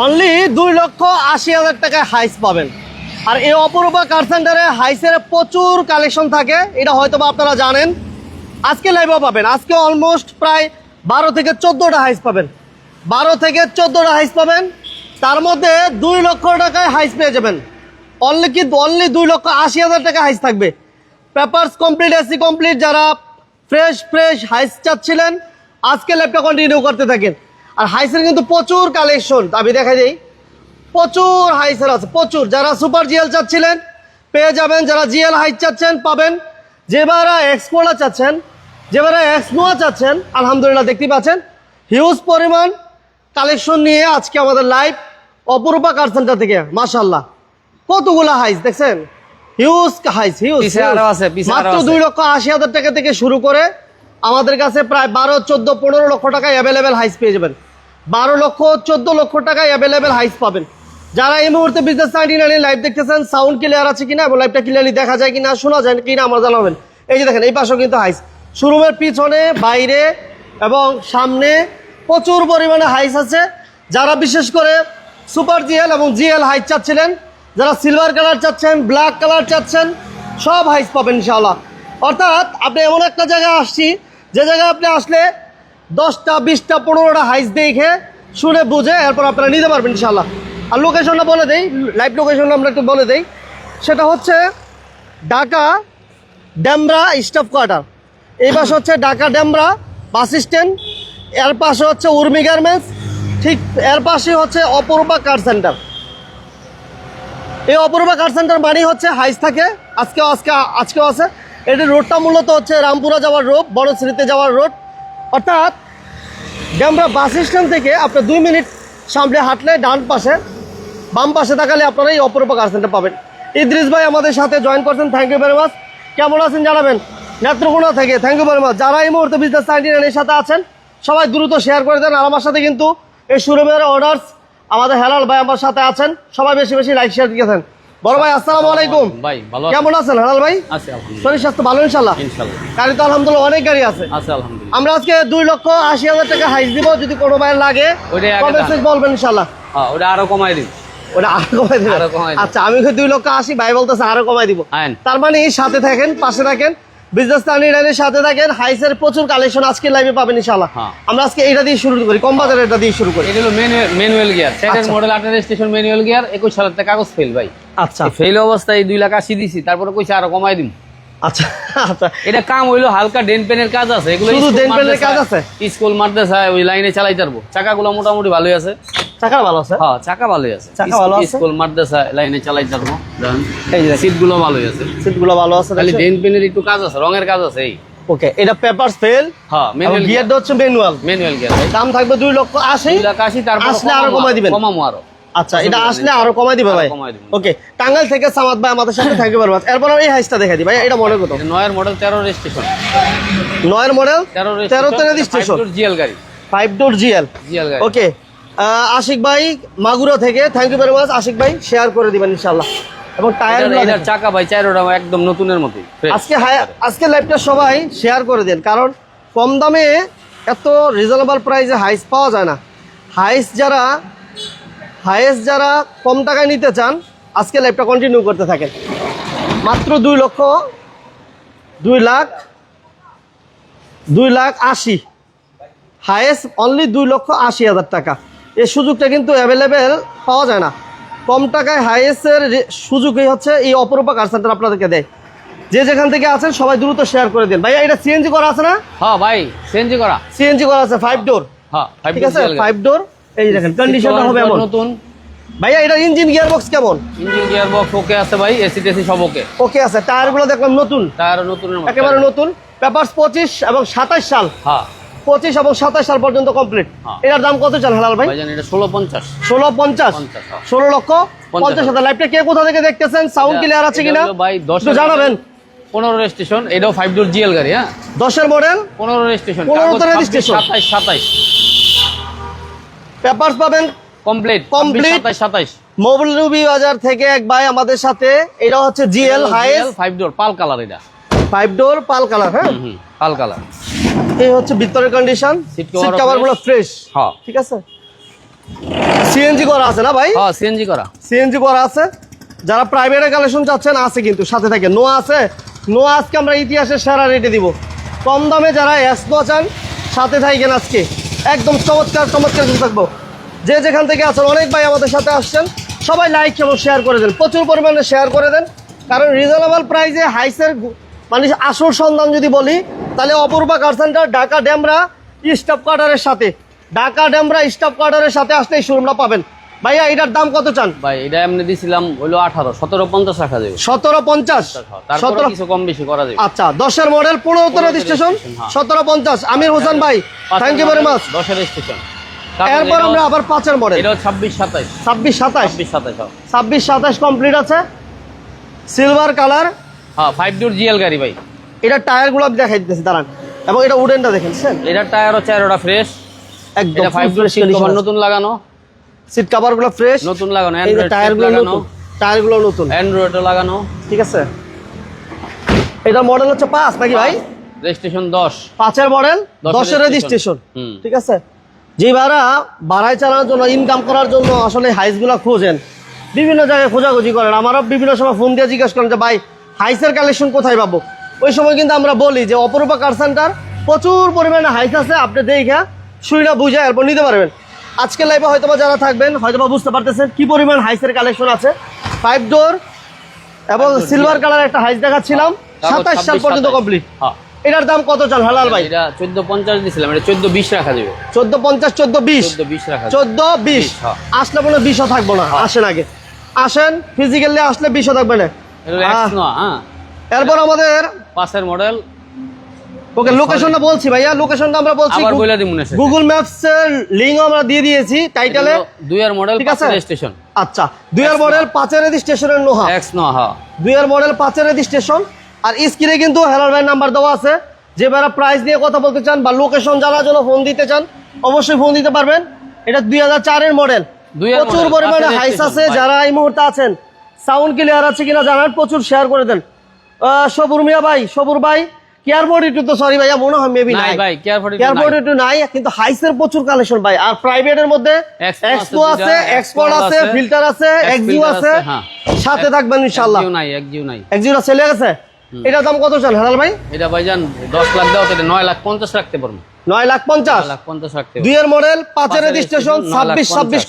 Only দুই লক্ষ আশি হাজার টাকায় হাইস পাবেন। আর এই অপরূপা কার সেন্টারে হাইসের প্রচুর কালেকশন থাকে। এটা হয়তো বা আপনারা জানেন। আজকে লাইভও পাবেন। আজকে অলমোস্ট প্রায় বারো থেকে চোদ্দোটা হাইস পাবেন। বারো থেকে চোদ্দোটা হাইস পাবেন। তার মধ্যে দুই লক্ষ টাকায় হাইস পেয়ে যাবেন। অনলি কি অনলি দুই লক্ষ আশি হাজার টাকা হাইস থাকবে। পেপারস কমপ্লিট এসি কমপ্লিট যারা ফ্রেশ ফ্রেশ হাইস চাচ্ছিলেন, আজকে ল্যাবটা কন্টিনিউ করতে থাকেন। আর হাইসের কিন্তু প্রচুর কালেকশন আমি দেখা দিই। প্রচুর হাইসের আছে প্রচুর। যারা সুপার জিএল চাচ্ছিলেন পেয়ে যাবেন। যারা জিএল হাইস চাচ্ছেন পাবেন। যেবারা এক্সপোলা চাচ্ছেন যেবারা এক্সনোয়া চাচ্ছেন আলহামদুলিল্লাহ দেখতে পাচ্ছেন। হিউজ পরিমাণ কালেকশন নিয়ে আজকে আমাদের লাইভ অপরূপা কার সেন্টার থেকে। মাশাল্লাহ কতগুলা হাইস দেখছেন? হিউজ হাইস হিউজ আছে, মাত্র। দুই লক্ষ আশি হাজার টাকা থেকে শুরু করে আমাদের কাছে প্রায় বারো, চোদ্দ, পনেরো লক্ষ টাকায় অ্যাভেলেবেল হাইস পেয়ে যাবেন। বারো লক্ষ, চোদ্দ লক্ষ টাকায় অ্যাভেলেবেল হাইস পাবেন। যারা এই মুহূর্তে বিজনেস নাইনটি নাইন লাইভ দেখতেছেন সাউন্ড ক্লিয়ার আছে কিনা এবং লাইভটা ক্লিয়ারলি দেখা যায় কিনা, শোনা যায় কিনা আমার জানাবেন এই যে দেখেন, এই পাশেও কিন্তু হাইস শোরুমের পিছনে, বাইরে এবং সামনে প্রচুর পরিমাণে হাইস আছে। যারা বিশেষ করে সুপার জিএল এবং জিএল হাইস চাচ্ছিলেন, যারা সিলভার কালার চাচ্ছেন ব্ল্যাক কালার চাচ্ছেন, সব হাইস পাবেন ইনশাআল্লাহ। অর্থাৎ আপনি এমন একটা জায়গায় আসছি যে জায়গায় আপনি আসলে দশটা, বিশটা, পনেরোটা হাইস দেখে শুনে বুঝে এরপর আপনারা নিতে পারবেন ইনশাআল্লাহ। আর লোকেশনটা বলে দেই লাইভ লোকেশনটা আমরা একটু বলে দেই। সেটা হচ্ছে ঢাকা ডেমরা স্টাফ কোয়ার্টার। এই পাশে হচ্ছে ঢাকা ডেমরা বাস স্ট্যান্ড, এর পাশে হচ্ছে উর্মি গার্মেন্টস, ঠিক এর পাশে হচ্ছে অপরূপা কার সেন্টার। এই অপরূপা কার সেন্টার মানে হচ্ছে হাইস থাকে। আজকেও আজকে, আজকেও আছে। এটির রোডটা মূলত হচ্ছে রামপুরা যাওয়ার রোড বড়শ্রীতে যাওয়ার রোড। অর্থাৎ ড্যামরা বাস স্ট্যান্ড থেকে আপনার দুই মিনিট সামনে হাঁটলে ডান পাশে, বাম পাশে তাকালে আপনারা এই অপরূপা কার পাবেন। ইদ্রিস ভাই আমাদের সাথে জয়েন করছেন থ্যাংক ইউ ভেরি মাচ কেমন আছেন জানাবেন? নেত্রকোনা থেকে থ্যাংক ইউ ভেরি মাচ যারা এই মুহূর্তে বিজনেস নাইনটি নাইনের সাথে আছেন, সবাই দ্রুত শেয়ার করে দেন। আর আমার সাথে কিন্তু এই শোরুমের অর্ডার্স আমাদের হেলাল ভাই আমার সাথে আছেন। সবাই বেশি বেশি লাইক শেয়ার দিয়েছেন বড় ভাই আসসালামু আলাইকুম। ভাই ভালো কেমন আছেন হালাল ভাই? আছে আলহামদুলিল্লাহ। শরীর স্বাস্থ্য ভালো ইনশাআল্লাহ? ইনশাআল্লাহ। গাড়ি তো আলহামদুলিল্লাহ অনেক গাড়ি আছে। আছে আলহামদুলিল্লাহ। আমরা আজকে 2 লক্ষ আশি হাজার টাকা হাইস দিব যদি কোনো ভাই লাগে। ওটা বলবেন ইনশাআল্লাহ। হ্যাঁ ওটা আরও কমাই দিন। ওটা আরও কমাই দিই। আচ্ছা আমি তো দুই লক্ষ আশি ভাই বলতেছে আরও কমাই দিব। তার মানে এই সাথে থাকেন পাশে থাকেন। বিজনেস টার্নিডানের সাথে থাকেন হাইসের প্রচুর কালেকশন আজকে লাইভে পাবেন হ্যাঁ। আমরা আজকে এটা দিয়ে শুরু করি কম বাজারে এটা দিয়ে শুরু করি। এটা হলো ম্যানুয়াল গিয়ার সেটের। মডেল আঠারো স্টেশন ম্যানুয়াল গিয়ার একুশ সালের থেকে কাগজ ফেল ভাই। আচ্ছা। ফেল অবস্থায় দুই লাখ আশি দিছি তারপরে কইছে আরও কমাই দিন আচ্ছা আচ্ছা। এটা কাম হইল হালকা ডেন পেনের কাজ আছে এগুলো শুধু ডেন পেনের কাজ আছে? স্কুল মাদ্রাসা ওই লাইনে চালাই চাকাগুলো মোটামুটি ভালোই আছে। চাকার ভালো আছে? হ্যাঁ চাকা ভালোই আছে। চাকা ভালো আছে? স্কুল মাদ্রাসা লাইনে চালাই যাব। এই যে সিটগুলো ভালোই আছে। ভালো আছে খালি ডেন পেনের একটু কাজ আছে রঙের কাজ আছে এই। ওকে এটা পেপারস ফেল। হ্যাঁ ম্যানুয়াল গিয়ারটা হচ্ছে ম্যানুয়াল ম্যানুয়াল গিয়ার দাম থাকবে লক্ষ তারপর আসলে আরও কমাই দিবেন। কমামো আরও। আচ্ছা এটা আসলে আরও কমাই দিবে ভাই? কমাই। ওকে টাঙ্গাইল থেকে সামাদ ভাই আমাদের সাথে ইউ ভেরি এরপর এই হাইসটা দেখা দিই ভাই এটা মনে কত? নয়ের মডেল তেরো রেজিস্ট্রেশন নয়ের মডেল তেরো তেরো তেরো স্টেশন জিএল গাড়ি। ফাইভ ডোর জিএল জিএল গাড়ি। ওকে আশিক ভাই মাগুরা থেকে। Thank you very much Ashiq ভাই। শেয়ার করে দিবেন ইনশাল্লাহ এবং টায়ার চাকা ভাই চারোটা একদম নতুনের মতোই। আজকে আজকে লাইভটা সবাই শেয়ার করে দেন কারণ কম দামে এত রিজনেবল প্রাইসে হাইস পাওয়া যায় না। হাইস যারা হাইস যারা কম টাকায় নিতে চান আজকে লাইভটা কন্টিনিউ করতে থাকেন। মাত্র দুই লক্ষ দুই লাখ দুই লাখ আশি। হাইয়েস্ট অনলি দুই লক্ষ আশি হাজার টাকা। এই সুযোগটা কিন্তু অ্যাভেলেবেল পাওয়া যায় না। কম টাকায় হাইয়েস্টের সুযোগই হচ্ছে এই অপরূপা কার সেন্টার আপনাদেরকে দেয়। যে যেখান থেকে আছেন সবাই দ্রুত শেয়ার করে দিন। ভাইয়া এটা সিএনজি করা আছে না? হ্যাঁ ভাই সিএনজি করা। সিএনজি করা আছে ফাইভ ডোর হ্যাঁ ঠিক আছে। ফাইভ ডোর এই দেখেন কন্ডিশনটা হবে এমন। নতুন। ভাইয়া এটা ইঞ্জিন গিয়ার বক্স কেমন? ইঞ্জিন গিয়ার বক্স ওকে আছে ভাই এসি টেসি সব ওকে ওকে আছে টায়ারগুলো দেখলাম নতুন। টায়ার নতুনের মতো। একেবারে নতুন। পেপারস পঁচিশ এবং সাতাশ সাল। হ্যাঁ। পঁচিশ এবং সাতাশ সাল পর্যন্ত কমপ্লিট হ্যাঁ। এটার দাম কত চান হালাল ভাই? ষোলো পঞ্চাশ। ষোলো পঞ্চাশ। হ্যাঁ। ষোলো লক্ষ পঞ্চাশ হাজার। লাইভটা কে কোথা থেকে দেখতেছেন? সাউন্ড ক্লিয়ার আছে কিনা? ভাই দশ জানাবেন। পনেরো রেজিস্ট্রেশন এটাও ফাইভ ডোর জিএল গাড়ি হ্যাঁ? দশের মডেল পনেরো রেজিস্ট্রেশন 15 তে সাতাইশ সাতাইশ। পেপারস পাবেন? Complete Complete। সাতাইশ সাতাইশ। বাজার থেকে এক ভাই আমাদের সাথে। এটা হচ্ছে GL Hiace five door pearl colour এটা। ফাইভ ডোর পাল কালার হ্যাঁ? Pearl colour. এই হচ্ছে ভিতরের কন্ডিশন সিট কভারগুলো ফ্রেশ হ্যাঁ। ঠিক আছে? সিএনজি করা আছে না ভাই? হ্যাঁ সিএনজি করা। সিএনজি করা আছে। যারা প্রাইভেটে কালেকশন চাচ্ছেন আছে কিন্তু সাথে থাকে। নোয়া আছে। নোয়া আজকে আমরা ইতিহাসের সেরা রেটে দিব। কম দামে যারা এস নোয়া চান সাথে থাকেন আজকে। একদম চমৎকার চমৎকার কিছু থাকব যে যেখান থেকে আছেন অনেক ভাই আমাদের সাথে আসছেন। সবাই লাইক এবং শেয়ার করে দেন। প্রচুর পরিমাণে শেয়ার করে দেন। কারণ রিজনেবল প্রাইসে হাইসের মানে আসল সন্ধান যদি বলি তাহলে Apurba car centre Dhaka Demra staff কোয়ার্টারের সাথে। ঢাকা ড্যামরা স্টাফ কোয়ার্টারের সাথে আসলে এই শোরুমটা পাবেন। ভাইয়া এটার দাম কত চান? ভাই এটা এমনি দিছিলাম হইল আঠারো সতেরো পঞ্চাশ রাখা যাবে। সতেরো পঞ্চাশ? তারপরে সতেরো কিছু কম বেশি করা যাবে। আচ্ছা দশের মডেল পনেরো রেজিস্ট্রেশন হ্যাঁ। সতেরো পঞ্চাশ। আমির হোসেন ভাই থ্যাংক ইউ ভেরি মাচ দশের স্টেশন এরপর আমরা আবার পাঁচের মডেল এটা ছাব্বিশ সাতাশ ছাব্বিশ সাতাইশ? ছাব্বিশ সাতাশ কমপ্লিট আছে। সিলভার কালার হ্যাঁ ফাইভ ডোর জিএল গাড়ি ভাই। এটা টায়ারগুলো আমি দেখাই দিতেছি দাঁড়ান। এবং এটা উডেনটা দেখেন এটার টায়ারও চারোটা ফ্রেশ একদম ফাইভ কভার নতুন লাগানো। সিট কাভারগুলো ফ্রেশ নতুন লাগানো অ্যান্ড্রয়েড টায়ারগুলো লাগানো। নতুন টায়ারগুলো নতুন। অ্যান্ড্রয়েডও লাগানো। ঠিক আছে? এটা মডেল হচ্ছে পাঁচ নাকি ভাই? রেজিস্ট্রেশন দশ। পাঁচের মডেল দশের রেজিস্ট্রেশন। ঠিক আছে? যে ভাড়া বাড়ায় চালানোর জন্য ইনকাম করার জন্য আসলে হাইস হাইসগুলো খোঁজেন। বিভিন্ন জায়গায় খোঁজাখুঁজি করেন। আমারও বিভিন্ন সময় ফোন দিয়ে জিজ্ঞেস করেন যে ভাই হাইসের কালেকশন কোথায় পাবো? ওই সময় কিন্তু আমরা বলি যে অপরূপা কার সেন্টার প্রচুর পরিমাণে হাইস আছে আপনি দেখে শুইনা বুঝে এরপর নিতে পারবেন। আজকে লাইভে হয়তোবা যারা থাকবেন হয়তোবা বুঝতে পারতেছেন কি পরিমাণ হাইসের কালেকশন আছে। ফাইভ ডোর এবং সিলভার কালার একটা হাইস দেখাচ্ছিলাম। সাতাশ সাল পর্যন্ত কমপ্লিট হ্যাঁ। এটার দাম কত চাল হালাল ভাই? এটা চোদ্দ পঞ্চাশ দিছিলাম এটা চোদ্দ বিশ রাখা যাবে। চোদ্দ পঞ্চাশ চোদ্দ বিশ। বিশ রাখা চোদ্দ বিশ। হ্যাঁ। আসলে হয় বিশও থাকব না আসেন আগে। আসেন ফিজিক্যালি আসলে বিশও থাকবে না। হ্যাঁ। এরপর আমাদের পাঁচের মডেল। ওকে লোকেশনটা বলছি ভাইয়া লোকেশনটা আমরা বলছি আবার বলে দিই মনে গুগল ম্যাপস এর লিঙ্ক আমরা দিয়ে দিয়েছি টাইটেলে দুইয়ের মডেল? পাঁচের স্টেশন আচ্ছা দুইয়ের মডেল পাঁচের স্টেশনের নোহা এক্স নয় হ্যাঁ। দুইয়ের মডেল পাঁচের স্টেশন আর স্ক্রিনে কিন্তু হেলাল ভাই নাম্বার দেওয়া আছে। যে বেড়া প্রাইস নিয়ে কথা বলতে চান বা লোকেশন জানার জন্য ফোন দিতে চান অবশ্যই ফোন দিতে পারবেন। এটা দুই হাজার চারের মডেল 2000 প্রচুর পরিমাণে হাইস আছে যারা এই মুহূর্তে আছেন সাউন্ড ক্লিয়ার আছে কিনা জানান প্রচুর শেয়ার করে দেন। সবুর মিয়া ভাই সবুর ভাই কেয়ারবোর্ড তো সরি ভাইয়া মনে হয় মেবি নাই ভাই নাই। কিন্তু হাইসের প্রচুর কালেকশন ভাই। আর প্রাইভেটের মধ্যে এক্সপো আছে এক্সপোর্ট আছে ফিল্টার আছে আছে সাথে গেছে? দাম কত ভাই? লাখ লাখ 50 রাখতে লাখ দুই এর মডেল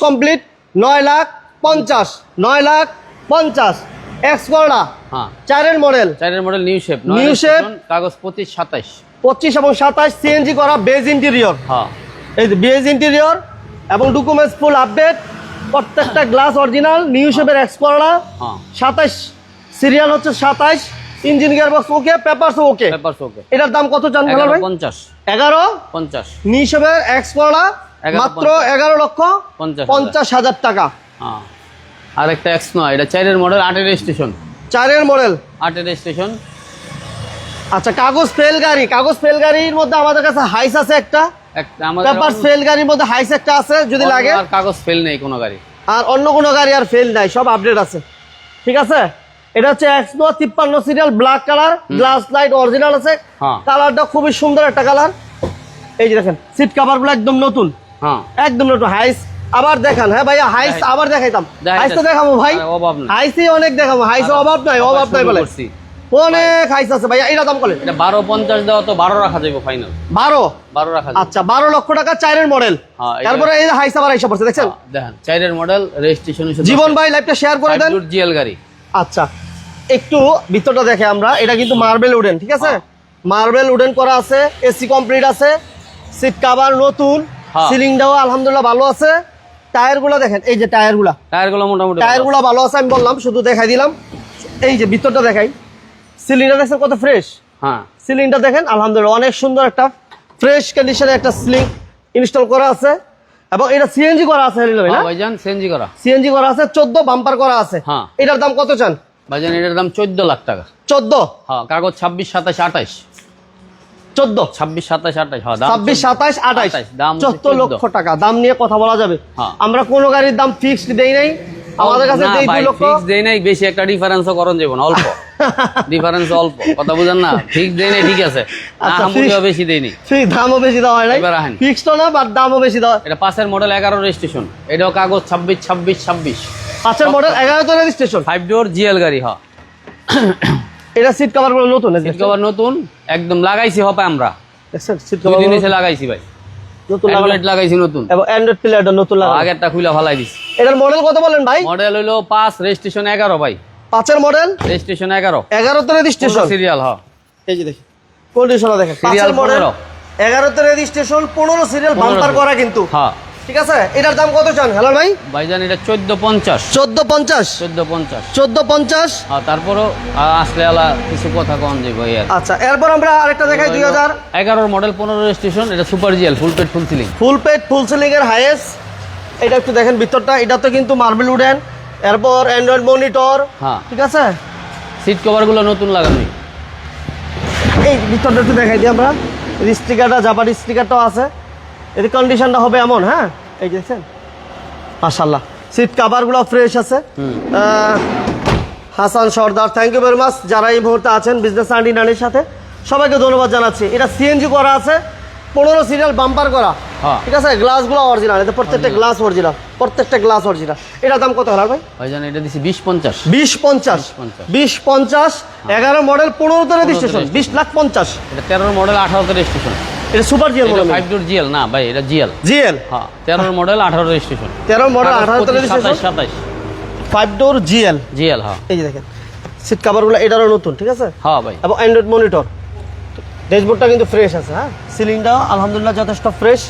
কমপ্লিট নয় লাখ 50 9 লাখ 50 এক্সপোর্ডা হ্যাঁ। চারের মডেল চারের model new shape new shape কাগজ পঁচিশ সাতাইশ। পঁচিশ এবং সাতাইশ সিএনজি করা বেজ ইন্টেরিয়র হ্যাঁ। এই বেজ ইন্টেরিয়র এবং ডকুমেন্টস ফুল আপডেট প্রত্যেকটা গ্লাস অরিজিনাল নিউ শেপের এক্সপোর্ডা হ্যাঁ। সাতাইশ সিরিয়াল হচ্ছে সাতাইশ। Engine gear box okay papers okay papers okay এটার দাম কত চান ভাই? 50 11 50 নিশবের এক্সপোরা মাত্র 11 লক্ষ 50 হাজার টাকা। হ্যাঁ। আর একটা এক্স নয় এটা চারের মডেল আটের স্টেশন চারের মডেল আটের স্টেশন আচ্ছা কাগজ ফেল গাড়ি কাগজ ফেল গাড়ির মধ্যে আমাদের কাছে হাইস আছে একটা। পেপার ফেল গাড়ির মধ্যে হাইস একটা আছে যদি লাগে। আর কাগজ ফেল নেই কোনো গাড়ি। আর অন্য কোনো গাড়ি আর ফেল নাই সব আপডেট আছে। ঠিক আছে? এটা হচ্ছে তিপ্পান্ন serial black colour glass light original আছে। হ্যাঁ। কালারটা খুবই সুন্দর একটা কালার এই যে দেখেন সিট কাভারগুলো একদম নতুন। হ্যাঁ। একদম নতুন হাইস আবার দেখান। হ্যাঁ ভাইয়া হাইস আবার দেখাইতাম। হাইস তো দেখাবো ভাই। আরে অভাব নাই। হাইসই অনেক দেখাবো। হাইসে অভাব নাই অভাব নাই বলে। অনেক হাইস আছে ভাইয়া এটা দাম বলেন। এটা বারো পঞ্চাশ দেওয়া তো বারো রাখা যাবে ফাইনাল বারো? বারো রাখা যাবে আচ্ছা বারো লক্ষ টাকা চারের মডেল হ্যাঁ, তারপরে এই হাইস আবার আইসা পড়ছে দেখছেন? দেখেন চারের মডেল রেজিস্ট্রেশন জীবন ভাই লাইভটা শেয়ার করে দেন। জিএল গাড়ি। আচ্ছা একটু ভিতরটা দেখে আমরা। এটা কিন্তু মার্বেল উডেন ঠিক আছে? হ্যাঁ। মার্বেল উডেন করা আছে এসি কমপ্লিট আছে সিট কাভার নতুন হ্যাঁ। সিলিংটাও আলহামদুলিল্লাহ ভালো আছে। টায়ারগুলো দেখেন এই যে টায়ারগুলা। টায়ারগুলো মোটামুটি। টায়ারগুলো ভালো আছে আমি বললাম শুধু দেখাই দিলাম। এই যে ভিতরটা দেখাই সিলিংটা দেখছেন কত ফ্রেশ হ্যাঁ। সিলিংটা দেখেন আলহামদুলিল্লাহ অনেক সুন্দর একটা ফ্রেশ কন্ডিশনে একটা সিলিং ইনস্টল করা আছে। এবং এটা সিএনজি করা আছে হ্যাঁ, ভাইজান সিএনজি করা। সিএনজি করা আছে চোদ্দ বাম্পার করা আছে। হ্যাঁ। এটার দাম কত চান? ভাইজান এটার দাম চোদ্দ লাখ টাকা। চোদ্দ? হ্যাঁ কাগজ ছাব্বিশ সাতাশ আঠাইশ চোদ্দ। ছাব্বিশ সাতাশ আঠাইশ হ্যাঁ ছাব্বিশ সাতাশ আঠাশ দাম চোদ্দ 14 লক্ষ টাকা। দাম নিয়ে কথা বলা যাবে। হ্যাঁ। আমরা কোনো গাড়ির দাম ফিক্সড দেই নাই। আমাদের কাছে ভাই, দুই লক্ষ। দেই নাই বেশি একটা ডিফারেন্সও করণ যাব না অল্প। ডিফারেন্স অল্প। কথা বুঝেন না? ঠিক দেই নাই ঠিক আছে। আচ্ছা, বেশি দেয়নি ঠিক দামও বেশি দেওয়া হয় নাই। আহেন। ফিক্সড না বাট দামও বেশি দেওয়া এটা পাঁচের মডেল এগারো রেজিস্ট্রেশন এটাও কাগজ ছাব্বিশ ছাব্বিশ ছাব্বিশ। পাঁচের মডেল এগারো তো রেজিস্ট্রেশন ফাইভ ডোর জিএল গাড়ি হ এটা সিট কভারগুলো নতুন সিট কভার নতুন একদম লাগাইছি হবে আমরা। সিট দুই কভার দিন এসে লাগাইছি ভাই। নতুন লাগাইছি নতুন। এবং অ্যান্ড্রয়েড প্লেয়ারটা নতুন লাগানো। আগেরটা খুলে ফালাই দিছি। এটার মডেল কত বলেন ভাই? মডেল হইল পাঁচ রেজিস্ট্রেশন এগারো ভাই। পাঁচের মডেল রেজিস্ট্রেশন এগারো। এগারোতে রেজিস্ট্রেশন সিরিয়াল হ। এই যে দেখি। দেখেন। পাঁচের মডেল পনেরো। এগারোতে রেজিস্ট্রেশন পনেরো সিরিয়াল পনেরো বাম্পার করা কিন্তু। হ্যাঁ। ঠিক আছে? এটার দাম কত চান হ্যালো ভাই? ভাইজান এটা চোদ্দ পঞ্চাশ। চোদ্দ পঞ্চাশ? চোদ্দ পঞ্চাশ। চোদ্দ পঞ্চাশ? হ্যাঁ তারপরও আসলে আলা কিছু কথা কম এই আচ্ছা এরপর আমরা আরেকটা দেখাই দুই হাজার। এগারোর মডেল পনেরো রেজিস্ট্রেশন এটা super GL full pet full ceiling full paid full ceiling এর হাইয়েস্ট এটা একটু দেখেন ভিতরটা এটা তো কিন্তু মার্বেল উডেন এরপর অ্যান্ড্রয়েড মনিটর হ্যাঁ। ঠিক আছে? সিট কভারগুলো নতুন লাগানোই। এই ভিতরটা একটু দেখাই দিই আমরা। স্টিকারটা জাপানি স্টিকারটাও আছে। এর কন্ডিশনটা হবে এমন হ্যাঁ? এই দেখছেন? মাশাল্লাহ সিট কাভারগুলো ফ্রেশ আছে। Hasan Sardar thank you very much যারা এই মুহূর্তে আছেন বিজনেস আন্টি নানির সাথে সবাইকে ধন্যবাদ জানাচ্ছি। এটা সিএনজি করা আছে পনেরো সিরিয়াল বাম্পার করা। হ্যাঁ। ঠিক আছে? গ্লাসগুলো অরিজিনাল এটা প্রত্যেকটা গ্লাস অরিজিনাল প্রত্যেকটা গ্লাস অরিজিনাল এটার দাম কত হলো ভাই? ভাইজান এটা দিছি বিশ পঞ্চাশ। বিশ পঞ্চাশ। পঞ্চাশ। বিশ পঞ্চাশ এগারো মডেল পনেরোতে রেজিস্ট্রেশন বিশ লাখ পঞ্চাশ। এটা তেরোর মডেল আঠারোতে রেজিস্ট্রেশন এটা super GL model five door GL না ভাই এটা জিএল। জিএল? হ্যাঁ তেরোর মডেল আঠারো রেজিস্ট্রেশন তেরো মডেল সাতাশ রেজিস্ট্রেশন সাতাশ ফাইভ ডোর জিএল? জিএল হ্যাঁ। এই যে দেখেন সিট কাভারগুলো এটারও নতুন ঠিক আছে? হ্যাঁ ভাই। এবং অ্যান্ড্রয়েড মনিটর ড্যাশবোর্ডটা কিন্তু ফ্রেশ আছে হ্যাঁ? সিলিংটাও আলহামদুলিল্লাহ যথেষ্ট ফ্রেশ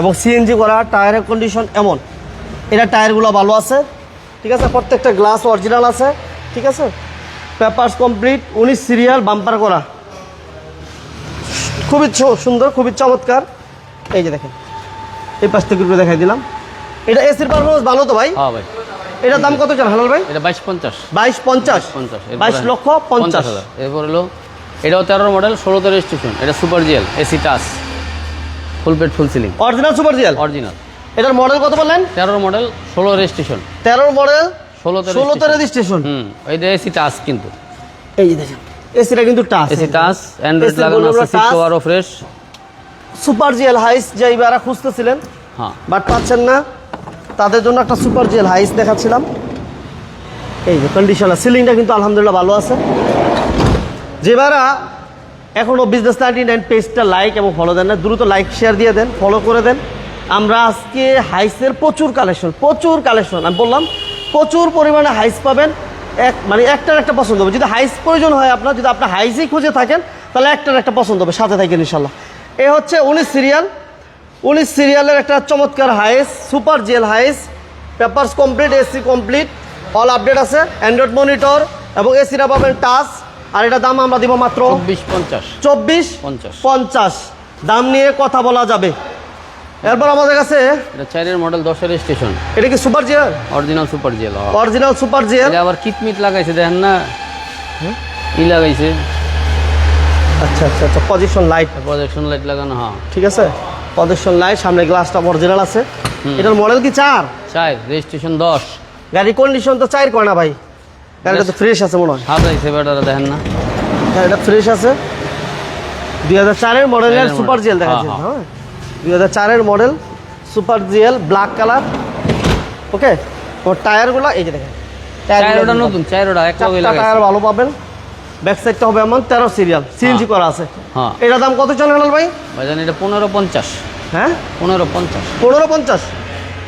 এবং সিএনজি করা টায়ারের কন্ডিশন এমন। এটা টায়ারগুলো ভালো আছে ঠিক আছে? প্রত্যেকটা গ্লাস অরিজিনাল আছে ঠিক আছে? পেপারস কমপ্লিট উনিশ সিরিয়াল বাম্পার করা। খুবই সুন্দর খুবই চমৎকার। এই যে দেখেন এই পাশ থেকে দেখাই দিলাম। এটা এসির পারফরমেন্স ভালো তো ভাই? হ্যাঁ ভাই। এটার দাম কত চান হালাল ভাই? এটা বাইশ পঞ্চাশ। বাইশ পঞ্চাশ? পঞ্চাশ বাইশ লক্ষ পঞ্চাশ। হাজার। এরপর হলো এটাও তেরোর মডেল ষোলোতে রেজিস্ট্রেশন এটা সুপার জিএল এসি টাস full pet full ceiling original super GL original এটার মডেল কত বললেন? তেরোর মডেল ষোলো রেজিস্ট্রেশন তেরোর মডেল ষোলোতে ষোলোতে রেজিস্ট্রেশন হুম এইটা এসি টাচ কিন্তু। এই যে দেখেন এসিটা কিন্তু টাচ এসি টাচ অ্যান্ড্রয়েড লাগানো আছে touch। কভারও ফ্রেশ সুপার জিএল হাইস যে এবারা খুঁজতেছিলেন হ্যাঁ। বাট পাচ্ছেন না। তাদের জন্য একটা সুপার জিএল হাইস দেখাচ্ছিলাম। এই যে কন্ডিশনার সিলিংটা কিন্তু আলহামদুলিল্লাহ ভালো আছে। যে যেবারা এখনও বিজনেস নাইনটি নাইন পেজটা লাইক এবং ফলো দেন না দ্রুত লাইক শেয়ার দিয়ে দেন ফলো করে দেন। আমরা আজকে হাইসের প্রচুর কালেকশন প্রচুর কালেকশন আমি বললাম প্রচুর পরিমাণে হাইস পাবেন। এক মানে একটার একটা পছন্দ হবে। যদি হাইস প্রয়োজন হয় আপনার যদি আপনার হাইসই খুঁজে থাকেন তাহলে একটার একটা পছন্দ হবে সাথে থাকেন ইনশাল্লাহ এ হচ্ছে উনিশ সিরিয়াল উনিশ সিরিয়ালের একটা চমৎকার Hiace super GL Hiace papers complete AC complete all update আছে অ্যান্ড্রয়েড মনিটর এবং এসিটা পাবেন টাচ আর এটা দাম আমরা দিব মাত্র চব্বিশ পঞ্চাশ। চব্বিশ পঞ্চাশ। পঞ্চাশ। দাম নিয়ে কথা বলা যাবে। এরপর আমাদের কাছে এটা চারের মডেল দশের স্টেশন এটা কি super GL original super GL original super GL এটা আবার কিটমিট লাগাইছে দেখেন না? ই লাগাইছে? আচ্ছা আচ্ছা আচ্ছা পজিশন লাইট প্রজেকশন লাইট লাগানো হ্যাঁ। ঠিক আছে? পজিশন লাইট সামনে গ্লাসটা অরিজিনাল আছে। এটার মডেল কি চার? চার রেজিস্ট্রেশন দশ। গাড়ি কন্ডিশন তো চার করে না ভাই? গাড়িটা তো ফ্রেশ আছে মনে হয়। সাজাইছে বেটারা দেখেন না। গাড়িটা ফ্রেশ আছে। দুই হাজার চারের মডেলের সুপার। জিএল দেখাচ্ছে হ্যাঁ। দুই হাজার চারের model super GL black colour okay ওর টায়ারগুলো এই যে দেখেন চারোটা নতুন চারোটা এক লগে চারটা লাগাইছে টায়ার ভালো পাবেন। ব্যাক সাইডটা হবে এমন তেরো সিরিয়াল সিএনজি করা আছে। হ্যাঁ। এটার দাম কত চলে হেলাল ভাই? ভাইজান এটা পনেরো পঞ্চাশ। হ্যাঁ? পনেরো পঞ্চাশ। পনেরো পঞ্চাশ।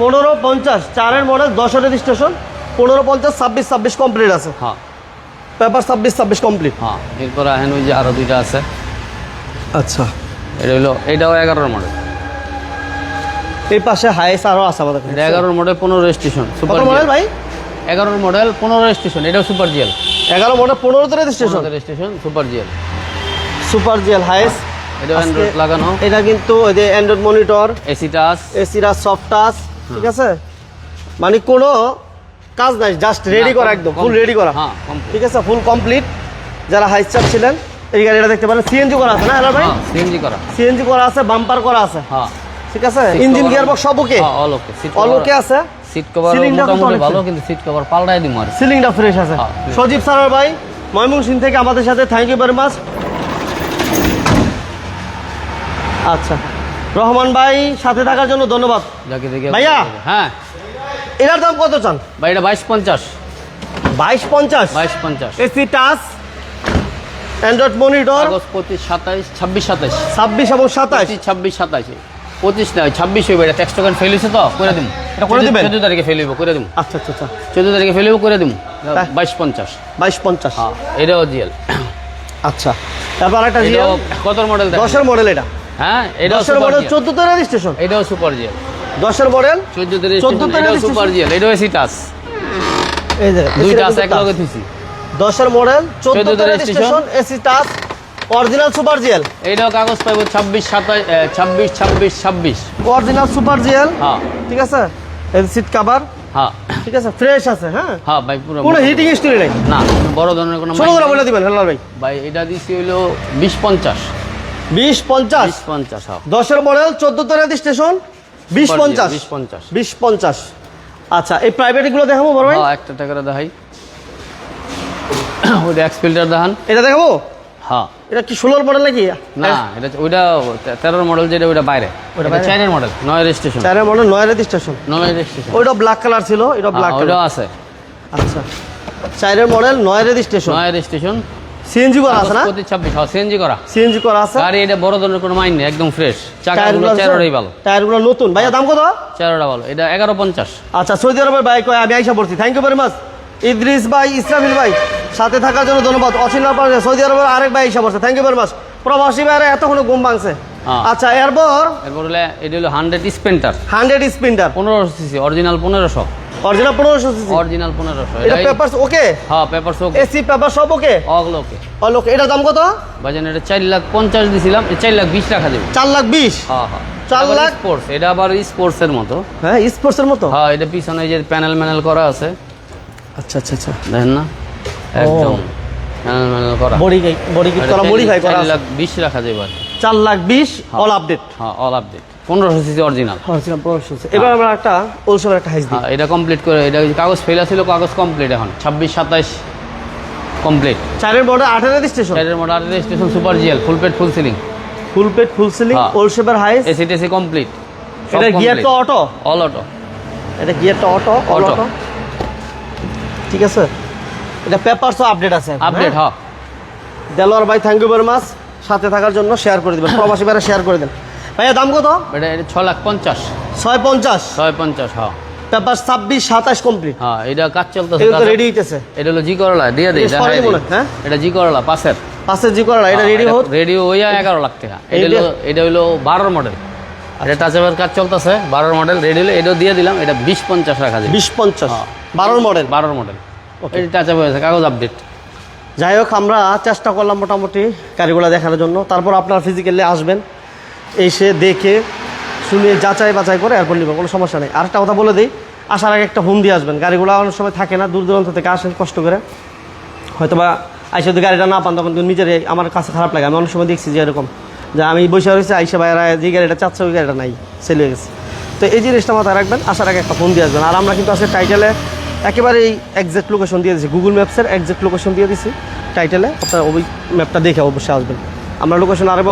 পনেরো পঞ্চাশ চারের মডেল দশের রেজিস্ট্রেশন পনেরো পঞ্চাশ ছাব্বিশ ছাব্বিশ কমপ্লিট আছে। হ্যাঁ। পেপার ছাব্বিশ ছাব্বিশ কমপ্লিট হ্যাঁ এরপর আহেন ওই যে আরও দুইটা আছে। আচ্ছা। এটা হলো এটাও এগারোর মডেল এই পাশে হাইস আরও আছে আমাদের কাছে। এটা এগারোর মডেল পনেরো রেজিস্ট্রেশন সুপার মডেল ভাই? এগারোর মডেল পনেরো রেজিস্ট্রেশন এটাও সুপার জিএল এগারো মডেল পনেরোতে registration registration super GL super GL Hiace এটাও অ্যান্ড্রয়েড লাগানো। এটা কিন্তু ওই যে অ্যান্ড্রয়েড মনিটর এসি টাচ এসিরা সফট টাচ ঠিক আছে? মানে কোনো কাজ নাই জাস্ট রেডি করা একদম ফুল রেডি করা। হ্যাঁ ঠিক আছে? ফুল কমপ্লিট যারা হাইস ছিলেন এই গাড়িটা দেখতে পারেন। সিএনজি করা আছে না হ্যালো ভাই? হ্যাঁ সিএনজি করা। সিএনজি করা আছে বাম্পার করা আছে। হ্যাঁ। ঠিক আছে? ইঞ্জিন গিয়ার বক্স সব ওকে অল ওকে অল ওকে আছে? সিট কভার মোটামুটি ভালো কিন্তু সিট কভার পাল্টাই দিমু আর সিলিংটা ফ্রেশ আছে। হ্যাঁ, সজীব স্যার ভাই ময়মনসিং থেকে আমাদের সাথে থ্যাংক ইউ ভেরি মাচ আচ্ছা রহমান ভাই সাথে থাকার জন্য ধন্যবাদ। ভাইয়া? হ্যাঁ এটার দাম কত চান? ভাই এটা বাইশ পঞ্চাশ। বাইশ পঞ্চাশ? বাইশ পঞ্চাশ। এসি টাচ অ্যান্ড্রয়েড মনিটর পঁচিশ সাতাইশ ছাব্বিশ সাতাইশ। ছাব্বিশ এবং সাতাশ পঁচিশ ছাব্বিশ সাতাইশ। পঁচিশ না ছাব্বিশ হইবে এটা ট্যাক্স টোকেন ফেল হয়েছে তো করে দিম। এটা করে দিবেন? চোদ্দ তারিখে ফেল হইব করে দিম। আচ্ছা আচ্ছা আচ্ছা। চোদ্দ তারিখে ফেল হইব করে দিম। বাইশ পঞ্চাশ। বাইশ পঞ্চাশ। হ্যাঁ এটাও জিএল আচ্ছা। তারপর একটা এটাও কত মডেল দশের মডেল এটা। হ্যাঁ এটাও দশের মডেল জিএল চোদ্দ তো রেজিস্ট্রেশন এটাও সুপার জিএল দশের মডেল চোদ্দ এটাও registration? সুপার জিএল এটাও এসি টাচ এই যে দুইটা আছে এক লগে থুইছি। দশের মডেল চোদ্দ চোদ্দোতে registration AC touch original super GL এইটাও কাগজ পাইব ছাব্বিশ সাতাইশ ছাব্বিশ ছাব্বিশ ছাব্বিশ। অরিজিনাল সুপার জিএল হ্যাঁ। ঠিক আছে? এই সিট কভার হ্যাঁ। ঠিক আছে ফ্রেশ আছে হ্যাঁ? হ্যাঁ ভাই পুরো কোনো হিটিং হিস্টরি নেই? না বড় ধরনের কোনো ছোট করে বলে দিবেন হেলাল ভাই। ভাই এটা দিছি হইল বিশ পঞ্চাশ। বিশ পঞ্চাশ? বিশ পঞ্চাশ হ্যাঁ। দশের মডেল চোদ্দ তো রেজিস্ট্রেশন বিশ Super পঞ্চাশ। বিশ পঞ্চাশ। বিশ পঞ্চাশ। আচ্ছা এই প্রাইভেটগুলো দেখাবো বড় ভাই। হ্যাঁ একটা টাকাটা দেখাই। ওইটা এক্স ফিল্টার দেখান। এটা দেখাবো? হ্যাঁ। এটা কি ষোলোর মডেল নাকি? না এটা ওইটা তেরোর মডেল যেটা ওইটা বাইরে। ওইটা চাইনের মডেল নয় রেজিস্ট্রেশন চারের মডেল নয় রেজিস্ট্রেশন নয় রেজিস্ট্রেশন ওইটা ব্ল্যাক কালার ছিল এটা ব্ল্যাক কালার আছে। আচ্ছা। চারের মডেল নয় রেজিস্ট্রেশন নয় রেজিস্ট্রেশন সিএনজি করা আছে না? প্রতি ছাব্বিশ হ্যাঁ সিএনজি করা। সিএনজি করা আছে? গাড়ি এটা বড় ধরনের কোনো মাইন নেই একদম ফ্রেশ চাকাগুলো চারোটাই ভালো। টায়ারগুলো নতুন। ভাইয়া দাম কত? চারোটা ভালো। এটা এগারো পঞ্চাশ। আচ্ছা সৌদি আরবের বাইক আমি আইসা পড়ছি। Thank you very much Idris ভাই ইসলামিল ভাই সাথে থাকার জন্য ধন্যবাদ। অচিন সৌদি আরবের আরেক ভাই আইসা পড়ছে থ্যাংক ইউ ভেরি মাচ প্রবাসী ভাইরা এতক্ষণ ঘুম ভাঙছে। হ্যাঁ। আচ্ছা এরপর? এরপর হলে এটা হলো হান্ড্রেড স্পেন্টার হান্ড্রেড স্পিন্ডার পনেরোশো সিসি অরিজিনাল পনেরোশো। অরিজিনাল পনেরোশো সিসি অরিজিনাল পনেরোশো। এটা পেপারস ওকে হ্যাঁ পেপার শো এসি পেপার সব ওকে অগলোকে অল ওকে এটা দাম কত? বাজান এটা চার লাখ পঞ্চাশ দিছিলাম চার লাখ বিশ টাকা দেবে। চার লাখ বিশ? হ্যাঁ হ্যাঁ। চার লাখ? স্পোর্টস এটা আবার স্পোর্টসের মতো। হ্যাঁ স্পোর্টসের মতো? হ্যাঁ এটা পিছনে যে প্যানেল ম্যানেল করা আছে। আচ্ছা আচ্ছা আচ্ছা। দেখেন না? একদম। করা। বডি বডি করা? চার- মডিফাই করা চার লাখ বিশ রাখা যাবে আর লাখ বিশ অল আপডেট হ্যাঁ অল আপডেট পনেরোশো সিসি অরিজিনাল অরিজিনাল পনেরোশো এবার আমরা একটা ওলসের একটা হাইস দিই। হ্যাঁ এটা কমপ্লিট করে এটা কাগজ ফেলা ছিল কাগজ কমপ্লিট এখন। ছাব্বিশ সাতাইশ কমপ্লিট চারের বড় আঠারো স্টেশন চারের model station super GL full পেট ফুল সিলিং ফুল পেট ফুল সিলিং হ্যাঁ। ওলসেপের হাইস এসি টেসি কমপ্লিট এটা গিয়ার তো অটো অল অটো এটা গিয়ারটা অটো অল অটো ঠিক আছে? এটা পেপারসও আপডেট আছে আপডেট হ্যাঁ? হ্যাঁ। দেলোয়ার ভাই থ্যাংক ইউ ভেরি মাচ সাথে থাকার জন্য শেয়ার করে দিবেন। প্রবাসী ভাইরা শেয়ার করে দেন। ভাইয়া দাম কত? এটা এটা ছ লাখ পঞ্চাশ। ছয় পঞ্চাশ? ছয় পঞ্চাশ হ্যাঁ। পেপার ছাব্বিশ সাতাশ কমপ্লিট হ্যাঁ এটা কাজ চলতেছে কাজ- রেডি হইতেছে। এটা হলো জি করলা দিয়ে দিই এটা হয়? এটা জি করলা পাশের। পাশে জি করা এটা রেডি হোক রেডিও ওইয়া এগারো লাখ টাকা। এটা হলো এটা হলো বারোর মডেল এটা টাচের কাজ চলতেছে বারোর মডেল রেডি হলো এটাও দিয়ে দিলাম এটা বিশ পঞ্চাশ রাখা যাবে। বিশ পঞ্চাশ হ্যাঁ। বারোর মডেল বারোর মডেল এটা টাচে হয়েছে কাগজ আপডেট যাই হোক আমরা চেষ্টা করলাম মোটামুটি গাড়িগুলো দেখানোর জন্য। তারপর আপনার ফিজিক্যালি আসবেন এসে দেখে শুনে যাচাই বাছাই করে এরপর নেবেন কোনো সমস্যা নেই। আরেকটা কথা বলে দিই আসার আগে একটা ফোন দিয়ে আসবেন। গাড়িগুলো অনেক সময় থাকে না দূর দূরান্ত থেকে আসেন কষ্ট করে। হয়তো বা আইসা যদি গাড়িটা না পান তখন কিন্তু নিজের আমার কাছে খারাপ লাগে। আমি অনেক সময় দেখছি যে এরকম। যে আমি বসে রয়েছে আইসা ভাইয়ারা যে গাড়িটা চাচ্ছে ওই গাড়িটা নাই সেল হয়ে গেছে। তো এই জিনিসটা মাথায় রাখবেন আসার আগে একটা ফোন দিয়ে আসবেন। আর আমরা কিন্তু আজকে টাইটেলে একেবারে এই একজ্যাক্ট লোকেশন দিয়ে দিচ্ছি গুগল ম্যাপসের একজ্যাক্ট লোকেশন দিয়ে দিচ্ছি টাইটেলে আপনার ওই ম্যাপটা দেখে অবশ্যই আসবেন। আমরা লোকেশন আরও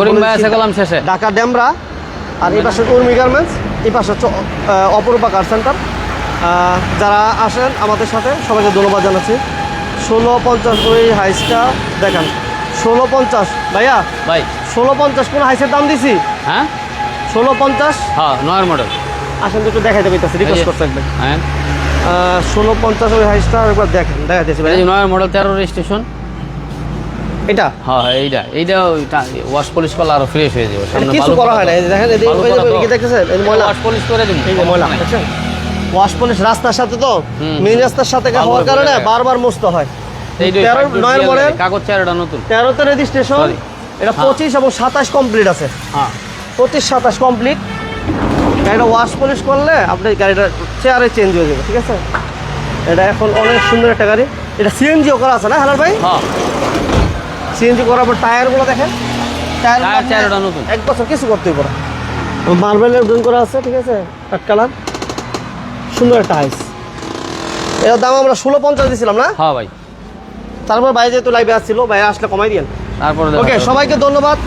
শেষে। ঢাকা ড্যামরা আর এই পাশে উর্মি গার্মেন্টস এই পাশে হচ্ছে অপরূপা কার সেন্টার যারা আসেন আমাদের সাথে সবাইকে ধন্যবাদ জানাচ্ছি। ষোলো পঞ্চাশ ওই হাইসটা দেখান। ষোলো পঞ্চাশ ভাইয়া? ভাই। ষোলো পঞ্চাশ কোন হাইসের দাম দিছি? হ্যাঁ? ষোলো পঞ্চাশ? হ্যাঁ নয়ের মডেল আসেন তো একটু দেখাইতে পাইতেছি রিকোয়েস্ট করতে একবার হ্যাঁ। ষোলো পঞ্চাশ ওই হাইসটা একবার দেখেন দেখাইতেছি ভাই। নয়ের মডেল তেরো রেজিস্ট্রেশন এটা? হ্যাঁ হ্যাঁ, এইটা। এইটা ওয়াশ পলিশ করলে আরও ফ্রেশ হয়ে যাবে। কিছু করা হয় না দেখেন এই করা দেখতেছেন এই ময়লা। ওয়াশ পলিশ করে দিন এই যে ময়লা ওয়াশ পলিশ রাস্তার সাথে তো। মেন রাস্তার সাথে হওয়ার কারণে বারবার মুছতে হয়। তেরো নয়ের মডেল কাগজ চারটা নতুন। তেরোতে রেজিস্ট্রেশন. এটা হ্যাঁ। পঁচিশ এবং সাতাশ কমপ্লিট আছে। হ্যাঁ। পঁচিশ সাতাশ কমপ্লিট গাড়িটা ওয়াশ পলিশ করলে আপনি গাড়িটা চেয়ারে চেঞ্জ হয়ে যাবে ঠিক আছে? এটা এখন অনেক সুন্দর একটা গাড়ি। এটা সিএনজিও করা আছে না হ্যালো ভাই? হ্যাঁ। সিএনজি করার পর টায়ারগুলো দেখেন। টায়ার নতুন। এক বছর কিছু করতেই পারে মার্বেলের ড্রয়িং করা আছে ঠিক আছে? কাট কালার সুন্দর একটা হাইস এর দাম আমরা ষোলো পঞ্চাশ দিয়েছিলাম না? হ্যাঁ ভাই। তারপর ভাই যেহেতু লাইভে আসছিল ভাই আসলে কমাই দিয়েন। তারপরে ওকে সবাইকে ধন্যবাদ।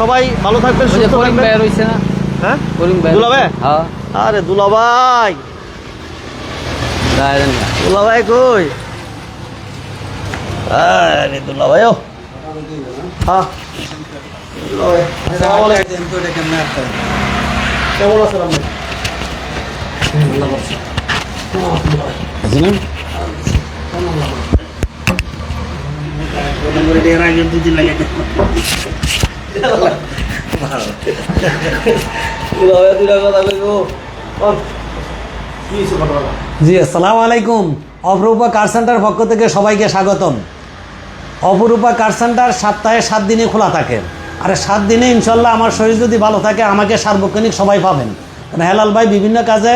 সবাই ভালো থাকবেন সুস্থ থাকবেন ভাই রয়েছে না? হ্যাঁ? করিম ভাই দুলা ভাই? হ্যাঁ। আরে দুলা ভাই দাঁড়ান। দুলা ভাই কই? আরে দুলা ভাই ও। হ্যাঁ। আসসালামু আলাইকুম। কেমন আছেন? আপনি? দুলা ভাই দুলা কথা কইব বল। কি হইছে ঘটনা? জি আসসালামু আলাইকুম অপরূপা কার সেন্টার পক্ষ থেকে সবাইকে স্বাগতম। অপরূপা কার সেন্টার সপ্তাহে সাত দিনে খোলা থাকে। আর সাত দিনে ইনশাল্লাহ আমার শরীর যদি ভালো থাকে, আমাকে সার্বক্ষণিক সবাই পাবেন। হেলাল ভাই বিভিন্ন কাজে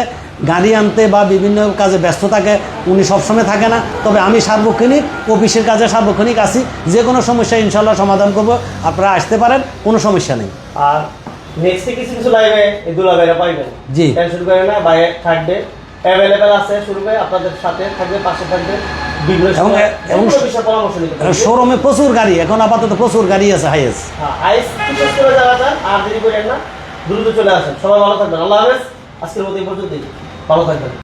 গাড়ি আনতে বা বিভিন্ন কাজে ব্যস্ত থাকে উনি সবসময় থাকে না। তবে আমি সার্বক্ষণিক অফিসের কাজে সার্বক্ষণিক আসি যে কোনো সমস্যা ইনশাল্লাহ সমাধান করব। আপনারা আসতে পারেন কোনো সমস্যা নেই। আর নেক্সটে কিছু কিছু লাইভে এই দুলা ভাইরা পাইবেন। জি। টেনশন করেন না ভাই থাকবে। অ্যাভেলেবেল আছে শুরুবে আপনাদের সাথে থাকবে পাশে থাকবে। শোরুমে প্রচুর গাড়ি এখন আপাতত প্রচুর গাড়ি আছে হাইয়েস্ট হ্যাঁ আইস করে যাওয়া আর দেরি করেন না দ্রুত চলে আসেন। সবাই ভালো থাকবেন। আল্লাহ হাফেজ। আজকের মতো এই পর্যন্তই। ভালো থাকবেন।